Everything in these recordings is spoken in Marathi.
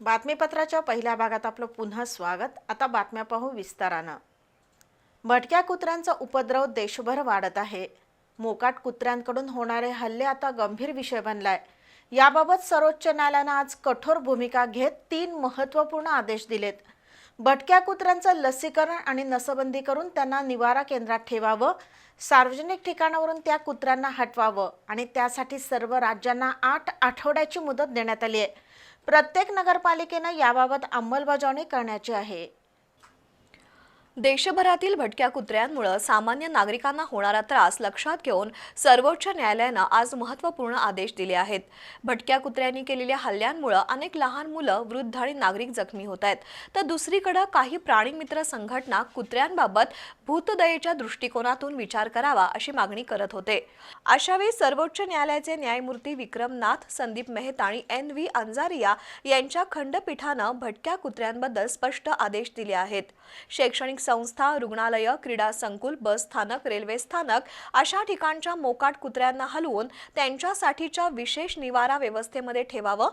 बातमीपत्राच्या पहिल्या भागात आपलं पुन्हा स्वागत. आता बातम्या पाहू विस्तारानं. भटक्या कुत्र्यांचा उपद्रव देशभर वाढत आहे. मोकाट कुत्र्यांकडून होणारे हल्ले आता गंभीर विषय बनलाय. याबाबत सर्वोच्च न्यायालयानं आज कठोर भूमिका घेत तीन महत्त्वपूर्ण आदेश दिलेत. भटक्या कुत्र्यांचं लसीकरण आणि नसबंदी करून त्यांना निवारा केंद्रात ठेवावं सार्वजनिक ठिकाणावरून त्या कुत्र्यांना हटवावं आणि त्यासाठी सर्व राज्यांना आठ आठवड्याची मुदत देण्यात आली आहे. प्रत्येक नगरपालिकेनं याबाबत अंमलबजावणी करण्याची आहे. देशभरातील भटक्या कुत्र्यांमुळे सामान्य नागरिकांना होणारा त्रास लक्षात घेऊन सर्वोच्च न्यायालयानं आज महत्त्वपूर्ण आदेश दिले आहेत. भटक्या कुत्र्यांनी केलेल्या हल्ल्यांमुळे अनेक लहान मुलं वृद्ध आणि नागरिक जखमी होत आहेत. तर दुसरीकडे काही प्राणीमित्र संघटना कुत्र्यांबाबत भूतदयेच्या दृष्टिकोनातून विचार करावा अशी मागणी करत होते. अशावेळी सर्वोच्च न्यायालयाचे न्यायमूर्ती विक्रमनाथ संदीप मेहता आणि एन व्ही अंजारिया यांच्या खंडपीठानं भटक्या कुत्र्यांबद्दल स्पष्ट आदेश दिले आहेत. शैक्षणिक संस्था रुग्णालय क्रीडा संकुल बस स्थानक रेल्वे स्थानक अशा ठिकाणच्या मोकाट कुत्र्यांना हलवून त्यांच्यासाठीच्या विशेष निवारा व्यवस्थेमध्ये ठेवावं.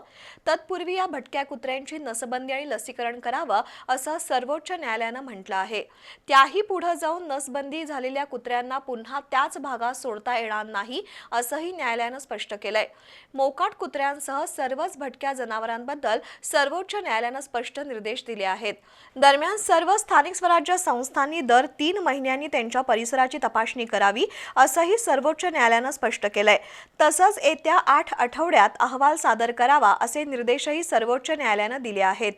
तत्पूर्वी या भटक्या कुत्र्यांची नसबंदी आणि लसीकरण करावं असं सर्वोच्च न्यायालयानं म्हटलं आहे. त्याही पुढे जाऊन नसबंदी झालेल्या कुत्र्यांना पुन्हा त्याच भागात सोडता येणार नाही असंही न्यायालयानं स्पष्ट केलंय. मोकाट कुत्र्यांसह सर्वच भटक्या जनावरांबद्दल सर्वोच्च न्यायालयानं स्पष्ट निर्देश दिले आहेत. दरम्यान सर्व स्थानिक स्वराज्य संस्थांनी दर तीन महिन्यांनी त्यांच्या परिसराची तपासणी करावी असंही सर्वोच्च न्यायालयानं स्पष्ट केलंय. तसंच येत्या आठ आठवड्यात अहवाल सादर करावा असे निर्देशही सर्वोच्च न्यायालयानं दिले आहेत.